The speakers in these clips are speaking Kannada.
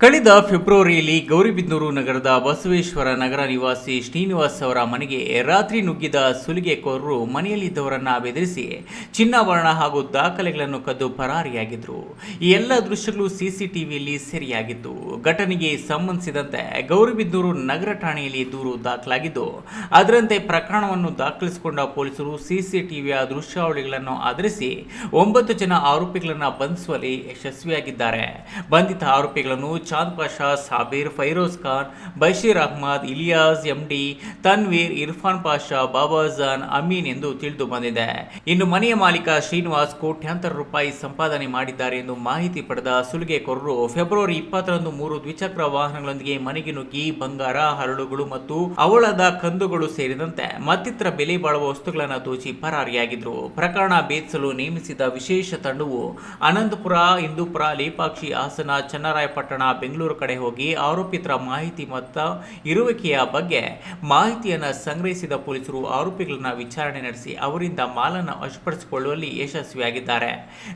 ಕಳೆದ ಫೆಬ್ರವರಿಯಲ್ಲಿ ಗೌರಿಬಿದನೂರು ನಗರದ ಬಸವೇಶ್ವರ ನಗರ ನಿವಾಸಿ ಶ್ರೀನಿವಾಸ್ ಅವರ ಮನೆಗೆ ರಾತ್ರಿ ನುಗ್ಗಿದ ಸುಲಿಗೆಕೋರರು ಮನೆಯಲ್ಲಿದ್ದವರನ್ನು ಬೆದರಿಸಿ ಚಿನ್ನಾಭರಣ ಹಾಗೂ ದಾಖಲೆಗಳನ್ನು ಕದ್ದು ಪರಾರಿಯಾಗಿದ್ರು. ಈ ಎಲ್ಲ ದೃಶ್ಯಗಳು ಸಿಸಿಟಿವಿಯಲ್ಲಿ ಸೆರೆಯಾಗಿದ್ದು, ಘಟನೆಗೆ ಸಂಬಂಧಿಸಿದಂತೆ ಗೌರಿಬಿದನೂರು ನಗರ ಠಾಣೆಯಲ್ಲಿ ದೂರು ದಾಖಲಾಗಿದ್ದು, ಅದರಂತೆ ಪ್ರಕರಣವನ್ನು ದಾಖಲಿಸಿಕೊಂಡ ಪೊಲೀಸರು ಸಿಸಿಟಿವಿಯ ದೃಶ್ಯಾವಳಿಗಳನ್ನು ಆಧರಿಸಿ ಒಂಬತ್ತು ಜನ ಆರೋಪಿಗಳನ್ನು ಬಂಧಿಸುವಲ್ಲಿ ಯಶಸ್ವಿಯಾಗಿದ್ದಾರೆ. ಬಂಧಿತ ಆರೋಪಿಗಳನ್ನು ಚಾಂದ್ ಪಾಷಾ, ಸಾಬೀರ್, ಫೈರೋಜ್ ಖಾನ್, ಬಶೀರ್ ಅಹ್ಮದ್, ಇಲಿಯಾಸ್, ಎಂಡಿ, ತನ್ವೀರ್, ಇರ್ಫಾನ್ ಪಾಷಾ ಬಾಬಾಜಾನ್ ಅಮೀನ್ ಎಂದು ತಿಳಿದು ಬಂದಿದೆ. ಇನ್ನು ಮನೆಯ ಮಾಲೀಕ ಶ್ರೀನಿವಾಸ್ ಕೋಟ್ಯಾಂತರ ರೂಪಾಯಿ ಸಂಪಾದನೆ ಮಾಡಿದ್ದಾರೆ ಎಂದು ಮಾಹಿತಿ ಪಡೆದ ಸುಲಿಗೆಕೋರರು, ಫೆಬ್ರವರಿ ಇಪ್ಪತ್ತರಂದು ಮೂರು ದ್ವಿಚಕ್ರ ವಾಹನಗಳೊಂದಿಗೆ ಮನೆಗೆ ನುಗ್ಗಿ ಬಂಗಾರ, ಹರಳುಗಳು ಮತ್ತು ಅವಳದ ಕಂದುಗಳು ಸೇರಿದಂತೆ ಮತ್ತಿತರ ಬೆಲೆ ಬಾಳುವ ವಸ್ತುಗಳನ್ನು ದೋಚಿ ಪರಾರಿಯಾಗಿದ್ರು. ಪ್ರಕರಣ ಭೇದಿಸಲು ನೇಮಿಸಿದ ವಿಶೇಷ ತಂಡವು ಅನಂತಪುರ, ಇಂದೂಪುರ, ಲೇಪಾಕ್ಷಿ, ಹಾಸನ, ಚನ್ನರಾಯಪಟ್ಟಣ ಬೆಂಗಳೂರು ಕಡೆ ಹೋಗಿ ಆರೋಪಿತರ ಮಾಹಿತಿ ಮತ್ತು ಇರುವಿಕೆಯ ಬಗ್ಗೆ ಮಾಹಿತಿಯನ್ನು ಸಂಗ್ರಹಿಸಿದ ಪೊಲೀಸರು ಆರೋಪಿಗಳನ್ನ ವಿಚಾರಣೆ ನಡೆಸಿ ಅವರಿಂದ ಮಾಲನ್ನು ವಶಪಡಿಸಿಕೊಳ್ಳುವಲ್ಲಿ ಯಶಸ್ವಿಯಾಗಿದ್ದಾರೆ.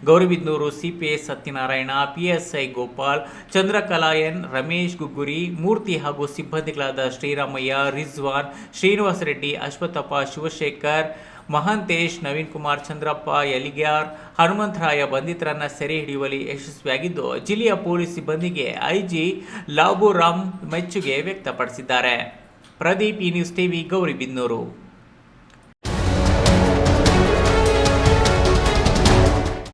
ಗೌರಿಬಿದ್ನೂರು ಸಿಪಿಎಸ್ ಸತ್ಯನಾರಾಯಣ, ಪಿಎಸ್ಐ ಗೋಪಾಲ್ ಚಂದ್ರಕಲಾಯನ್ ರಮೇಶ್ ಗುಗ್ಗುರಿ, ಮೂರ್ತಿ ಹಾಗೂ ಸಿಬ್ಬಂದಿಗಳಾದ ಶ್ರೀರಾಮಯ್ಯ, ರಿಜ್ವಾನ್, ಶ್ರೀನಿವಾಸ ರೆಡ್ಡಿ ಅಶ್ವಥಪ್ಪ ಶಿವಶೇಖರ್ ಮಹಾಂತೇಶ್, ನವೀನ್ ಕುಮಾರ್, ಚಂದ್ರಪ್ಪ ಎಲಿಗ್ಯಾರ್ ಹನುಮಂತರಾಯ ಬಂಧಿತರನ್ನ ಸೆರೆ ಹಿಡಿಯುವಲ್ಲಿ ಯಶಸ್ವಿಯಾಗಿದ್ದು, ಜಿಲ್ಲೆಯ ಪೊಲೀಸ್ ಸಿಬ್ಬಂದಿಗೆ ಐಜಿ ಲಾಬುರಾಮ್ ಮೆಚ್ಚುಗೆ ವ್ಯಕ್ತಪಡಿಸಿದ್ದಾರೆ. ಪ್ರದೀಪ್, ಈ ನ್ಯೂಸ್ ಟಿವಿ ಗೌರಿಬಿದನೂರು